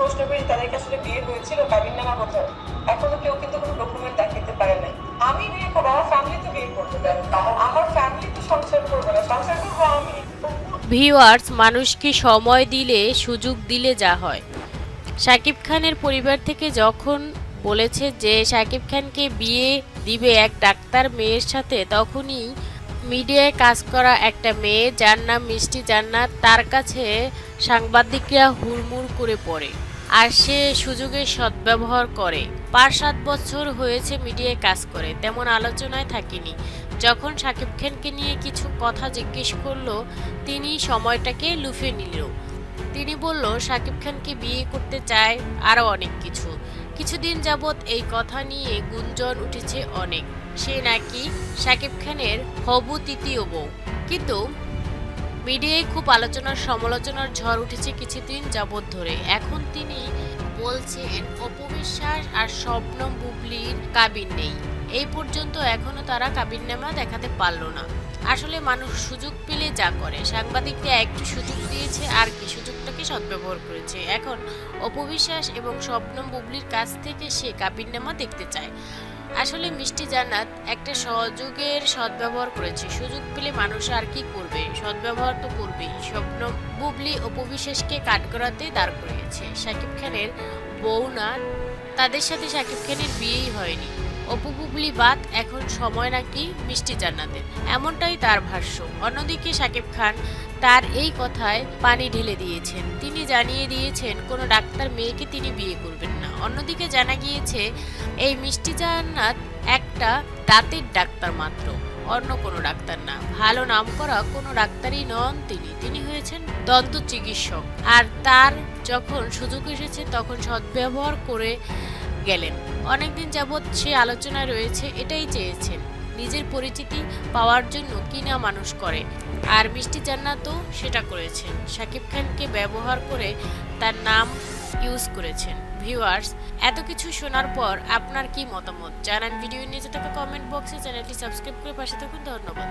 প্রশ্ন করি যে তাদেরকে আসলে বিয়ে হয়েছিল, কাবিন নামা কোথায় এখনও কেউ কিন্তু কোনো ডকুমেন্ট দেখাতে পারে নাই। আমি বিয়ে করব, আমার ফ্যামিলি তো বিয়ে করতে পারে। আমার ফ্যামিলি তো সংসার না, সংসার করব আমি। মানুষকে সময় দিলে, সুযোগ দিলে যা হয়। শাকিব খানের পরিবার থেকে যখন বলেছে যে শাকিব খানকে বিয়ে দিবে এক ডাক্তার মেয়ের সাথে, তখনই মিডিয়ায় কাজ করা একটা মেয়ে, যার নাম মিষ্টি জান্নাত, তার কাছে সাংবাদিকরা হুড়মুড় করে পড়ে আর সে সুযোগের সদ্ব্যবহার করে। পাঁচ সাত বছর হয়েছে মিডিয়ায় কাজ করে, তেমন আলোচনায় থাকিনি। যখন শাকিব খানকে নিয়ে কিছু কথা জিজ্ঞেস করল, তিনি সময়টাকে লুফে নিল তিনি বলল শাকিব খানকে বিয়ে করতে চায় আরও অনেক কিছু। কিছুদিন যাবৎ এই কথা নিয়ে গুঞ্জন উঠেছে অনেক। সে নাকি শাকিব খানের হবু তৃতীয় বউ। কিন্তু মিডিয়ায় খুব আলোচনার, সমালোচনার ঝড় উঠেছে কিছুদিন যাবৎ ধরে। এখন তিনি বলছেন, অপবিশ্বাস আর স্বপ্নম বুবলির কাবিন নেই। এই পর্যন্ত এখনও তারা কাবিন কাবিননামা দেখাতে পারল না। আসলে মানুষ সুযোগ পেলে যা করে। সাংবাদিকরা একটু সুযোগ দিয়েছে, আর কি সুযোগটাকে সদ্ব্যবহার করেছে। এখন অপবিশ্বাস এবং স্বপ্নম বুবলির কাছ থেকে সে কাবিননামা দেখতে চায়। আসলে মিষ্টি জান্নাত একটা সহযোগের সদ্ব্যবহার করেছে। সুযোগ পেলে মানুষ আর কি করবে? সদ্ব্যবহার তো করবেই। স্বপ্ন বুবলি অপবিশ্বাসকে কাঠগড়াতে দাঁড় করিয়েছে। শাকিব খানের বউ না, তাদের সাথে শাকিব খানের বিয়েই হয়নি। অপু বাদ, এখন সময় নাকি মিষ্টি জান্নাতের। এমনটাই তার ভাষ্য। অন্যদিকে শাকিব খান তার এই কথায় পানি ঢেলে দিয়েছেন। তিনি জানিয়ে দিয়েছেন, কোনো ডাক্তার মেয়েকে তিনি বিয়ে করবেন না। অন্যদিকে জানা গিয়েছে, এই মিষ্টি জান্নাত একটা দাঁতের ডাক্তার মাত্র, অন্য কোনো ডাক্তার না। ভালো নাম করা কোনো ডাক্তারই নন তিনি। তিনি হয়েছেন দন্ত চিকিৎসক। আর তার যখন সুযোগ এসেছে, তখন সদ্ব্যবহার করে গেলেন। অনেকদিন যাবৎ সে আলোচনায় রয়েছে, এটাই চেয়েছেন। নিজের পরিচিতি পাওয়ার জন্য কিনা মানুষ করে। আর মিষ্টি জান্নাতও সেটা করেছেন। শাকিব খানকে ব্যবহার করে তার নাম ইউজ করেছেন। ভিউয়ার্স, এত কিছু শোনার পর আপনার কি মতামত? জানান ভিডিও নিচে থাকা কমেন্ট বক্সে চ্যানেলটি সাবস্ক্রাইব করে পাশে থাকুন। ধন্যবাদ।